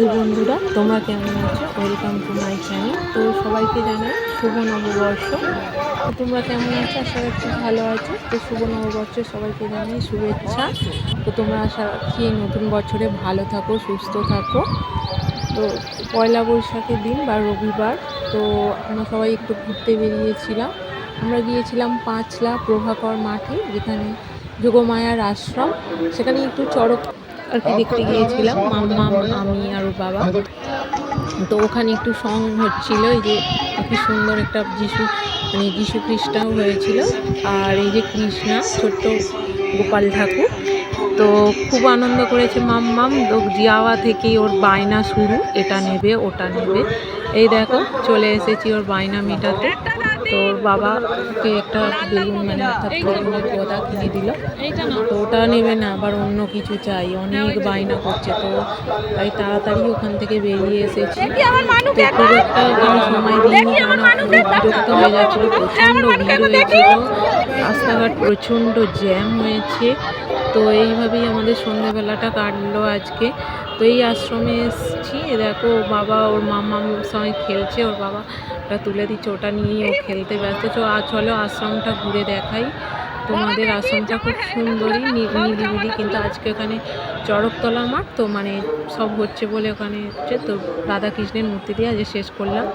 এই বন্ধুরা, তোমরা কেমন আছো? ওয়েলকাম টু মাই চ্যানেল তো সবাইকে জানাই শুভ নববর্ষ। তোমরা কেমন আছো? আশা রাখছি ভালো আছো। তো শুভ নববর্ষে সবাইকে জানাই শুভেচ্ছা। তো তোমরা আশা এই নতুন বছরে ভালো থাকো, সুস্থ থাকো। তো পয়লা বৈশাখের দিন বা রবিবার, তো আমরা সবাই একটু ঘুরতে বেরিয়েছিলাম। আমরা গিয়েছিলাম পাঁচলা প্রভাকর মাঠে, যেখানে যোগমায়ার আশ্রম। সেখানে একটু চড়ক আর কি দেখতে গিয়েছিলাম, মাম্মা, আমি আর ওর বাবা। তো ওখানে একটু সং হচ্ছিল, এই যে কি সুন্দর একটা যিশু মানে যিশু খ্রিস্টাও হয়েছিল, আর এই যে কৃষ্ণা, ছোট্ট গোপাল ঠাকুর। তো খুব আনন্দ করেছে মাম্মাম জিয়াওয়া থেকে ওর বায়না শুরু, এটা নেবে, ওটা নেবে। এই দেখো চলে এসেছি ওর বায়না মেটাতে। তো ওর বাবাকে একটা বেলুন মানে অর্থাৎ বেলুনের পদা কিনে দিল। তো ওটা নেবে না আবার অন্য কিছু চাই। অনেক বায়না করছে। তো তাই তাড়াতাড়ি ওখান থেকে বেরিয়ে এসেছি। তো খুব একটা সময় দিইনি কারণ বিরক্ত হয়ে যাচ্ছিল প্রচণ্ড ভিড় হয়েছিল। রাস্তাঘাট প্রচণ্ড জ্যাম হয়েছে। তো এইভাবেই আমাদের সন্ধ্যেবেলাটা কাটলো আজকে। তো এই আশ্রমে এসেছি। দেখো বাবা, ওর মামার সঙ্গে খেলছে, ওর বাবা ওটা তুলে দিচ্ছে, ওটা নিয়েই ও খেলতে ব্যস্ত। আ, চলো আশ্রমটা ঘুরে দেখাই। তোমাদের আশ্রমটা খুব সুন্দরই নিরিবিলি, কিন্তু আজকে ওখানে চড়কতলা মাঠ, তো মানে সব হচ্ছে বলে ওখানে হচ্ছে। তো রাধাকৃষ্ণের মূর্তি দিয়ে আজ শেষ করলাম।